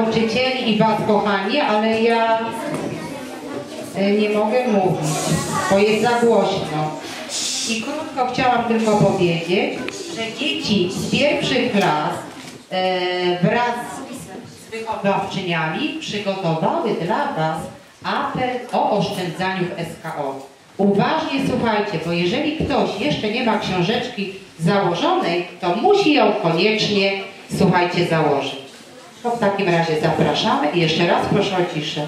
nauczycieli i Was kochani, ale ja e, nie mogę mówić, bo jest za głośno. I krótko chciałam tylko powiedzieć, że dzieci z pierwszych klas e, wraz z wychowawczyniami przygotowały dla Was apel o oszczędzaniu w SKO. Uważnie słuchajcie, bo jeżeli ktoś jeszcze nie ma książeczki założonej, to musi ją koniecznie, słuchajcie, założyć. To w takim razie zapraszamy i jeszcze raz proszę o ciszę.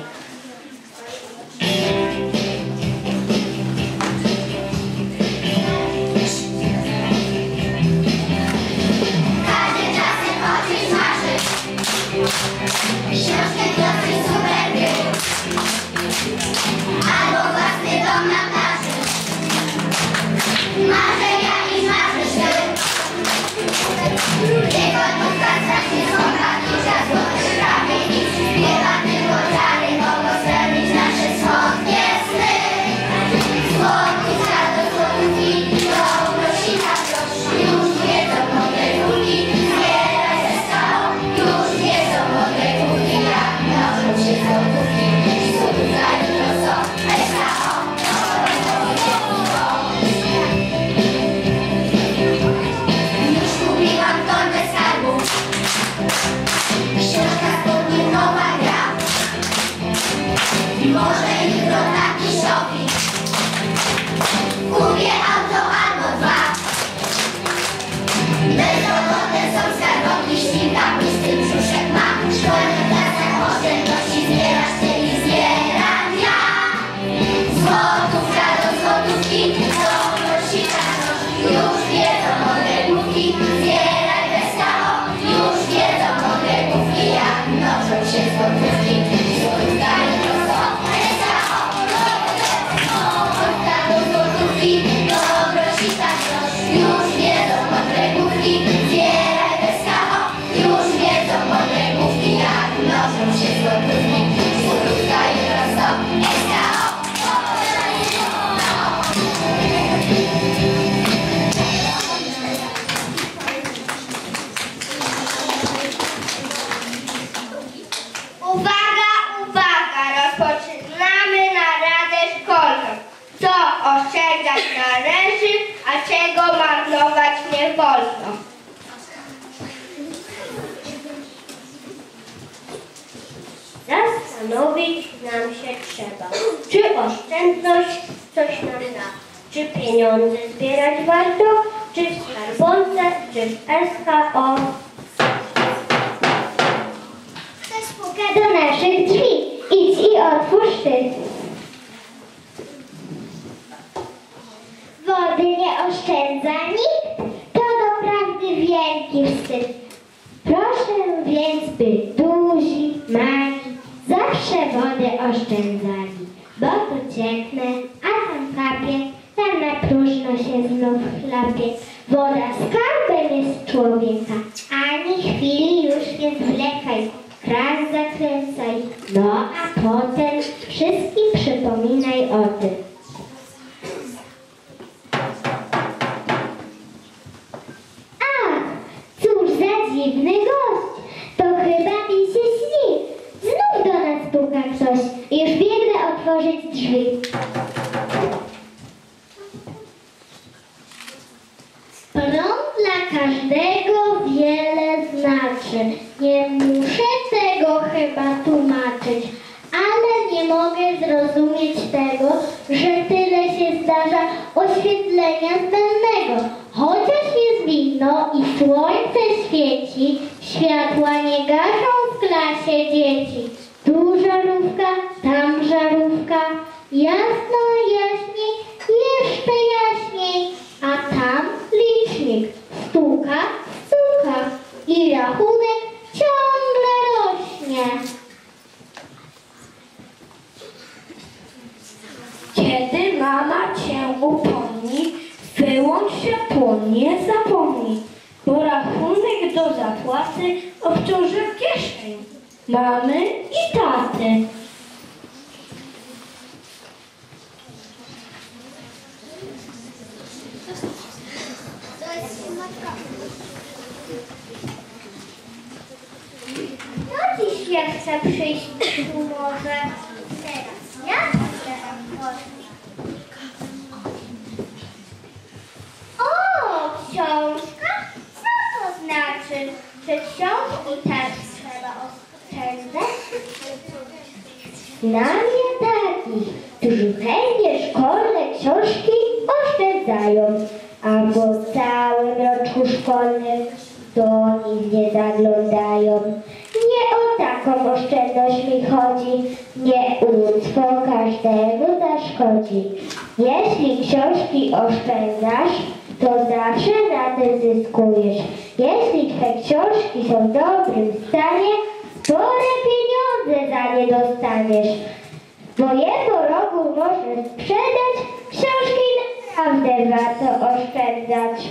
Warto, czy w skarbonce, czy w SKO. Ktoś do naszych drzwi. Idź i otwórz ty. Wody nie oszczędza nikt. To doprawdy wielki wstyd. Proszę więc, by duzi, mali zawsze wodę oszczędzali. Bo tu cieknę, a tam kapie, tam na próżno się znów chlapie. Woda skarbem jest człowieka, ani chwili już nie zwlekaj. Kran zakręcaj, no a potem wszystkim przypominaj o tym. Ach, cóż za dziwny gość, to chyba mi się śni. Znów do nas puka ktoś, już biegnę otworzyć drzwi. Prąd dla każdego wiele znaczy. Nie muszę tego chyba tłumaczyć, ale nie mogę zrozumieć tego, że tyle się zdarza oświetlenia zbędnego. Chociaż jest widno i słońce świeci, światła nie gaszą w klasie dzieci. Tu żarówka, tam żarówka, jasno jaśniej, jeszcze jaśniej, a tam licznik stuka, stuka i rachunek ciągle rośnie. Kiedy mama cię upomni, wyłącz światło, nie zapomnij, bo rachunek do zapłaty obciąży kieszeń mamy i taty. zachwycają, a po całym roczku szkolnym do nich nie zaglądają. Nie o taką oszczędność mi chodzi, nie ubóstwo każdemu zaszkodzi. Jeśli książki oszczędzasz, to zawsze na tym zyskujesz. Jeśli twoje książki są w dobrym stanie, spore pieniądze za nie dostaniesz. Mojego rogu możesz sprzedać książki każdego warto oszczędzać.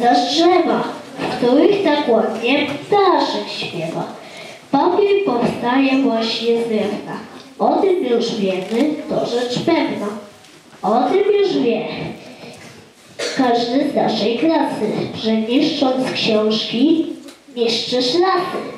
wiedza z drzewa, w których tak ładnie ptaszek śpiewa. Papier powstaje właśnie z drewna. O tym już wiemy, to rzecz pewna. O tym już wie każdy z naszej klasy, że niszcząc książki, niszczysz lasy.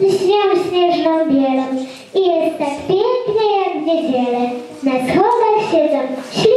веселым снежным белым, И это эстафетные неделя. На сходах сезон шли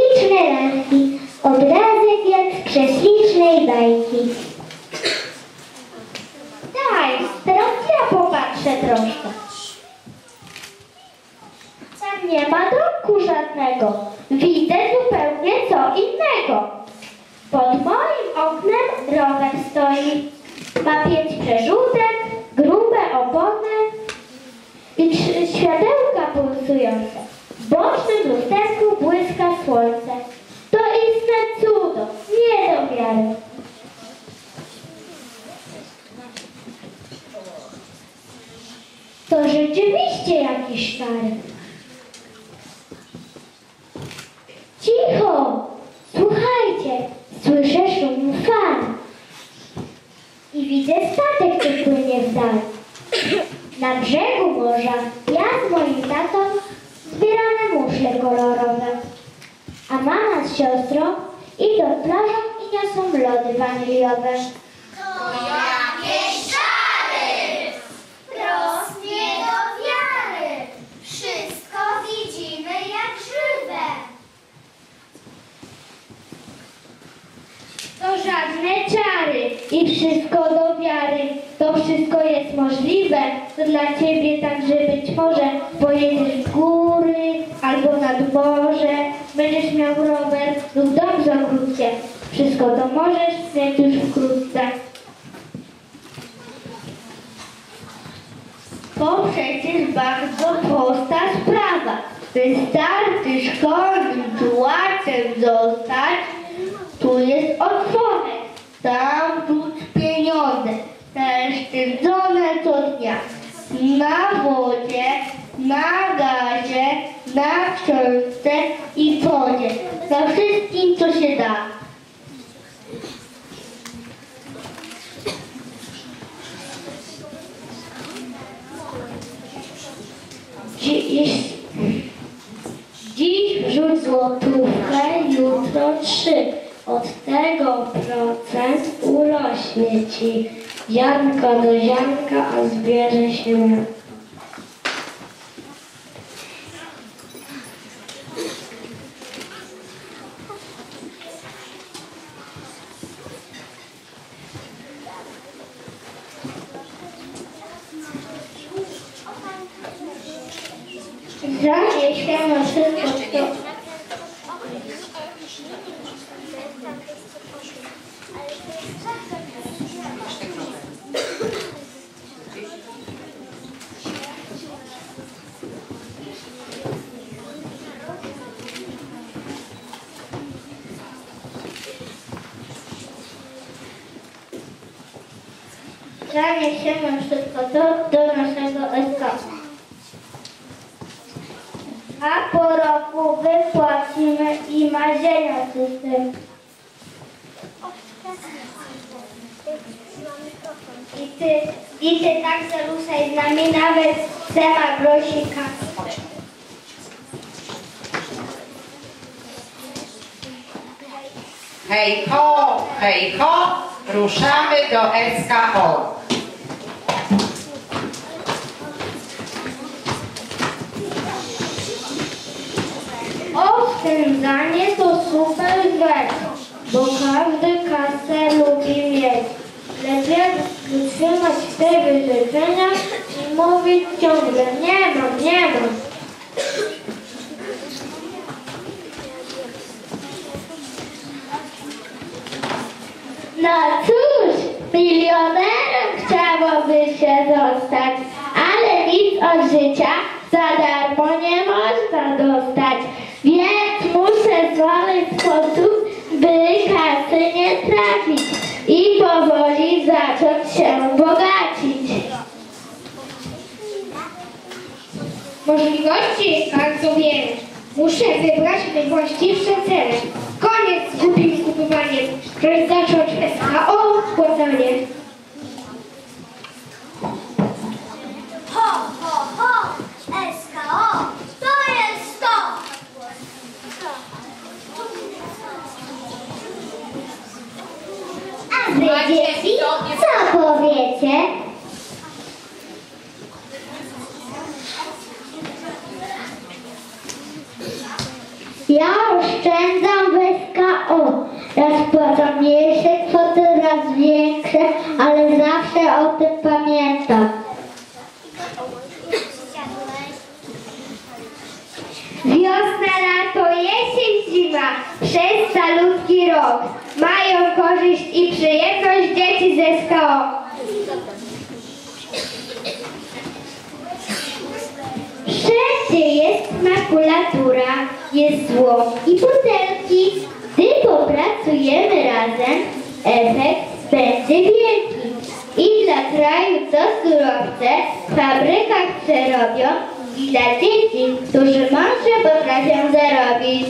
To dla ciebie także być może pojedziesz w góry albo nad morze. Będziesz miał rower lub dom ogródkiem. Wszystko to możesz mieć już wkrótce. To przecież bardzo prosta sprawa. Wystarczy szkolnym tułaczem zostać. Tu jest otworek, tam rzuć pieniądze, te szczędzone co dnia. Na wodzie, na gazie, na książce i wodzie. Na wszystkim co się da. Dziś, dziś wrzuć złotówkę, jutro trzy. Od tego procent urośnie ci. Ziarnko do ziarnka, a zbierze się miód. Zanieś się na wszystko, co Zaniesiemy wszystko do, do naszego SK. A po roku wypłacimy i marzenia system. I ty, i ty tak zaruszaj z nami nawet Sema Grosika. Hej ho, hej ho, ruszamy do SKO. Oszczędzanie to super rzecz, bo każdy kasę lubi mieć. Lepiej wytrzymać te wyrzeczenia i mówić ciągle nie mam, nie mam. No cóż, milionerem chciałoby się zostać, ale nic od życia za darmo nie można dostać. Więc muszę znaleźć sposób, by kasy nie trafić i powoli zacząć się bogacić. Możliwości jest bardzo wiele. Muszę wybrać najwłaściwsze cele. oszczędzam bez KO. Raz płacę mniejsze kwoty, raz większe, ale zawsze o tym pamiętam. Wiosna, lato, jesień, zima, przez salutki rok. Mają korzyść i przyjemność dzieci ze SKO. Wszędzie jest makulatura, jest złom i butelki. Gdy popracujemy razem, efekt będzie wielki. I dla kraju, co surowce w fabrykach przerobią, i dla dzieci, którzy mądrze potrafią zarobić.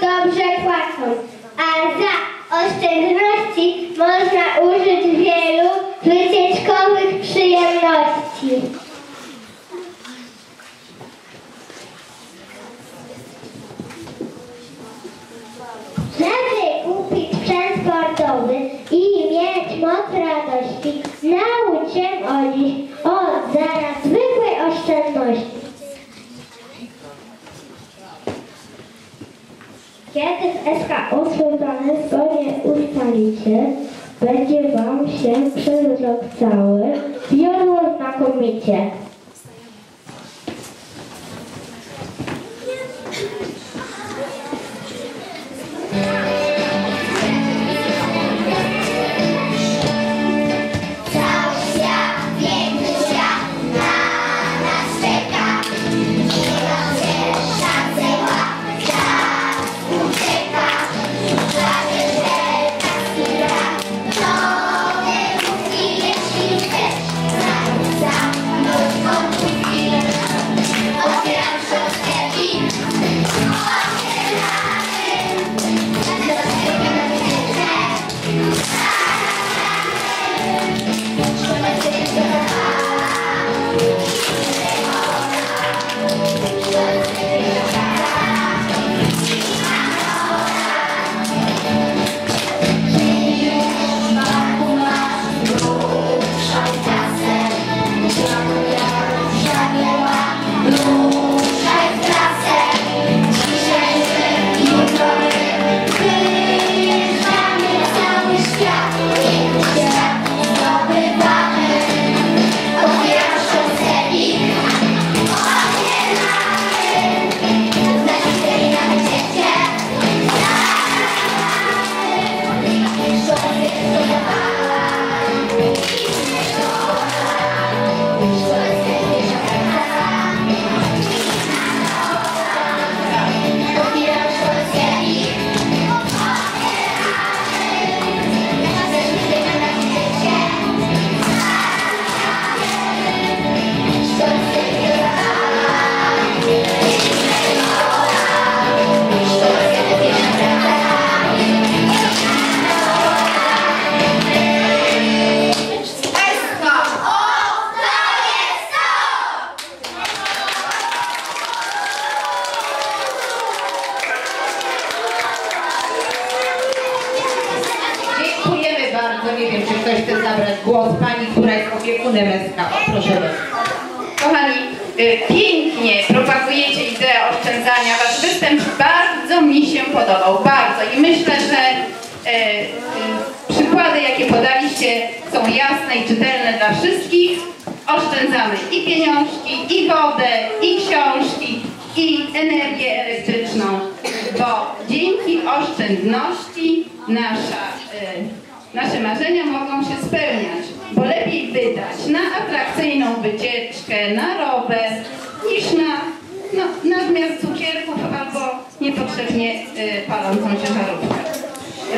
Dobrze płacą, a za oszczędności można użyć wielu wycieczkowych przyjemności. Żeby kupić sprzęt sportowy i mieć moc radości, naucz się o dziś od zaraz zwykłej oszczędności. Kiedy w SKO plany zgodnie ustalicie, będzie Wam się przez rok cały wiodło znakomicie. Opiekunem SKO. Proszę bardzo. Kochani, y, pięknie propagujecie ideę oszczędzania. Wasz występ bardzo mi się podobał, bardzo. I myślę, że y, y, przykłady, jakie podaliście, są jasne i czytelne dla wszystkich. Oszczędzamy i pieniążki, i wodę, i książki, i energię elektryczną, bo dzięki oszczędności nasza, nasze marzenia mogą się spełniać, bo lepiej wydać na atrakcyjną wycieczkę, na rower, niż na no, nadmiar cukierków albo niepotrzebnie y, palącą się żarówkę.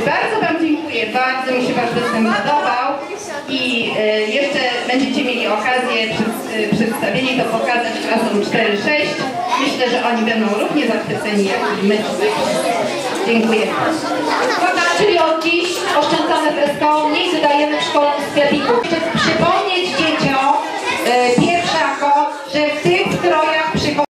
Bardzo Wam dziękuję, bardzo mi się Wasz występ podobał i y, jeszcze będziecie mieli okazję przed, y, przedstawienie to pokazać klasom 4-6. Myślę, że oni będą równie zachwyceni jak i my. Dziękuję. Uwaga, czyli od dziś oszczędzamy w mniej wydajemy w sklepiku.